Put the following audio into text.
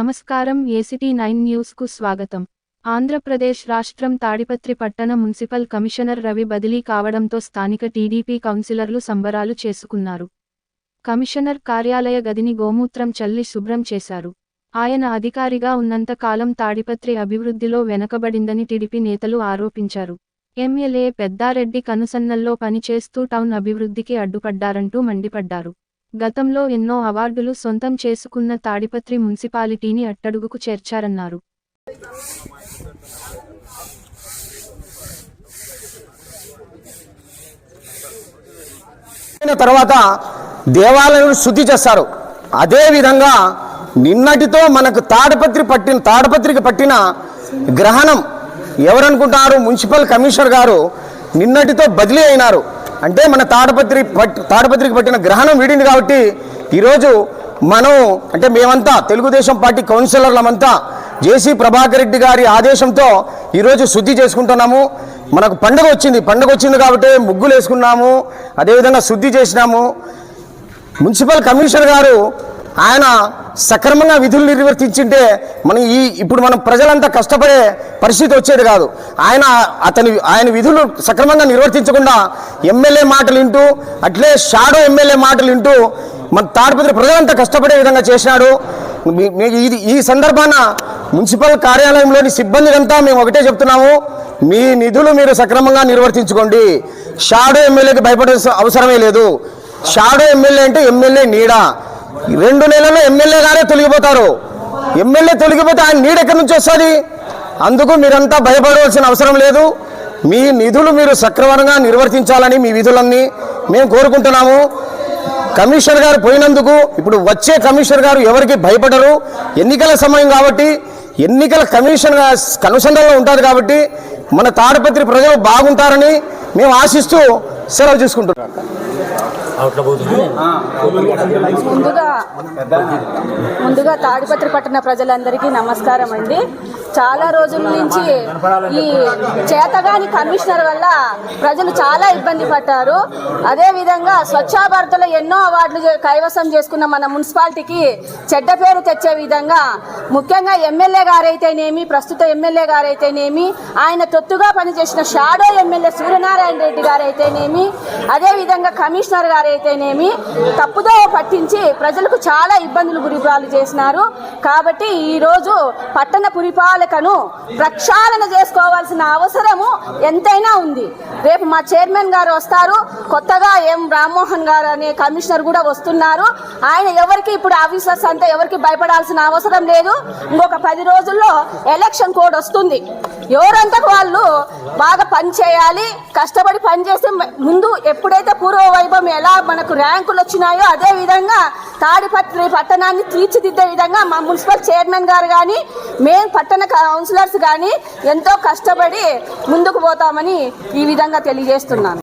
నమస్కారం ACT nine న్యూస్కు స్వాగతం. ఆంధ్రప్రదేశ్ రాష్ట్రం తాడిపత్రి పట్టణ మున్సిపల్ కమిషనర్ రవి బదిలీ కావడంతో స్థానిక టీడీపీ కౌన్సిలర్లు సంబరాలు చేసుకున్నారు. కమిషనర్ కార్యాలయ గదిని గోమూత్రం చల్లి శుభ్రం చేశారు. ఆయన అధికారిగా ఉన్నంతకాలం తాడిపత్రి అభివృద్ధిలో వెనకబడిందని టీడీపీ నేతలు ఆరోపించారు. ఎమ్మెల్యే పెద్దారెడ్డి కనుసన్నల్లో పనిచేస్తూ టౌన్ అభివృద్ధికి అడ్డుపడ్డారంటూ మండిపడ్డారు. గతంలో ఎన్నో అవార్డులు సొంతం చేసుకున్న తాడిపత్రి మున్సిపాలిటీని అట్టడుగుకు చేర్చారన్నారు. తర్వాత దేవాలయం శుద్ధి చేస్తారు. అదే విధంగా నిన్నటితో మనకు తాడపత్రి పట్టిన తాడపత్రికి పట్టిన గ్రహణం ఎవరనుకుంటారు? మున్సిపల్ కమిషనర్ గారు నిన్నటితో బదిలీ అయినారు. అంటే మన తాడపత్రి తాడపత్రికి పట్టిన గ్రహణం వీడింది కాబట్టి ఈరోజు మనం అంటే మేమంతా తెలుగుదేశం పార్టీ కౌన్సిలర్లమంతా జేసీ ప్రభాకర్ రెడ్డి గారి ఆదేశంతో ఈరోజు శుద్ధి చేసుకుంటున్నాము. మనకు పండుగ వచ్చింది. పండుగ వచ్చింది కాబట్టి ముగ్గులు వేసుకున్నాము అదేవిధంగా శుద్ధి చేసినాము. మున్సిపల్ కమిషనర్ గారు ఆయన సక్రమంగా విధులు నిర్వర్తించింటే మనం ఈ ఇప్పుడు మనం ప్రజలంతా కష్టపడే పరిస్థితి వచ్చేది కాదు. ఆయన అతని ఆయన విధులు సక్రమంగా నిర్వర్తించకుండా ఎమ్మెల్యే మాటలు వింటూ అట్లే షాడో ఎమ్మెల్యే మాటలు వింటూ మన తాడిపత్రి ప్రజలంతా కష్టపడే విధంగా చేసినాడు. మీ- మీ- ఇది ఈ సందర్భాన మున్సిపల్ కార్యాలయంలోని సిబ్బందికంతా మేము ఒకటే చెప్తున్నాము. మీ నిధులు మీరు సక్రమంగా నిర్వర్తించుకోండి. షాడో ఎమ్మెల్యేకి భయపడే అవసరమే లేదు. షాడో ఎమ్మెల్యే అంటే ఎమ్మెల్యే నీడ. రెండు నెలల్లో ఎమ్మెల్యే గారే తొలగిపోతారు. ఎమ్మెల్యే తొలగిపోతే ఆయన నీడెక్కడి నుంచి వస్తుంది? అందుకు మీరంతా భయపడవలసిన అవసరం లేదు. మీ నిధులు మీరు సక్రమంగా నిర్వర్తించాలని మీ విధులన్నీ మేము కోరుకుంటున్నాము. కమిషనర్ గారు పోయినందుకు ఇప్పుడు వచ్చే కమిషనర్ గారు ఎవరికి భయపడరు. ఎన్నికల సమయం కాబట్టి ఎన్నికల కమిషన్ కనుసంధానంలో ఉంటుంది కాబట్టి మన తాడపత్రి ప్రజలు బాగుంటారని మేము ఆశిస్తూ సెలవు చేసుకుంటున్నాం ముందుగా ముందుగా తాడిపత్రి పట్టణ ప్రజలందరికీ నమస్కారం అండి. చాలా రోజుల నుంచి ఈ చేతగాని కమిషనర్ వల్ల ప్రజలు చాలా ఇబ్బంది పడ్డారు. అదేవిధంగా స్వచ్ఛభారత్లో ఎన్నో అవార్డులు కైవసం చేసుకున్న మన మున్సిపాలిటీకి చెడ్డ పేరు తెచ్చే విధంగా ముఖ్యంగా ఎమ్మెల్యే గారైతేనేమి ప్రస్తుత ఎమ్మెల్యే గారైతేనేమి ఆయన తొత్తుగా పనిచేసిన షాడో ఎమ్మెల్యే సూర్యనారాయణ రెడ్డి గారైతేనేమి అదేవిధంగా కమిషనర్ గారు గారైతేనేమి తప్పుదో పట్టించి ప్రజలకు చాలా ఇబ్బందులు గురిపాలు చేసినారు. కాబట్టి ఈరోజు పట్టణ పురిపాలకను ప్రక్షాళన చేసుకోవాల్సిన అవసరము ఎంతైనా ఉంది. రేపు మా చైర్మన్ గారు వస్తారు. కొత్తగా ఎం రామ్మోహన్ గారు అనే కమిషనర్ కూడా వస్తున్నారు. ఆయన ఎవరికి ఇప్పుడు ఆఫీసర్స్ అంతా ఎవరికి భయపడాల్సిన అవసరం లేదు. ఇంకొక పది రోజుల్లో ఎలక్షన్ కోడ్ వస్తుంది. ఎవరంతా వాళ్ళు బాగా పని చేయాలి కష్టపడి పని చేస్తే ముందు ఎప్పుడైతే పూర్వ వైభవం ఎలా మనకు ర్యాంకులు వచ్చినాయో అదే విధంగా తాడిపత్రి పట్టణాన్ని తీర్చిదిద్దే విధంగా మా మున్సిపల్ చైర్మన్ గారు కానీ మేము పట్టణ కౌన్సిలర్స్ కానీ ఎంతో కష్టపడి ముందుకు పోతామని ఈ విధంగా తెలియజేస్తున్నాను.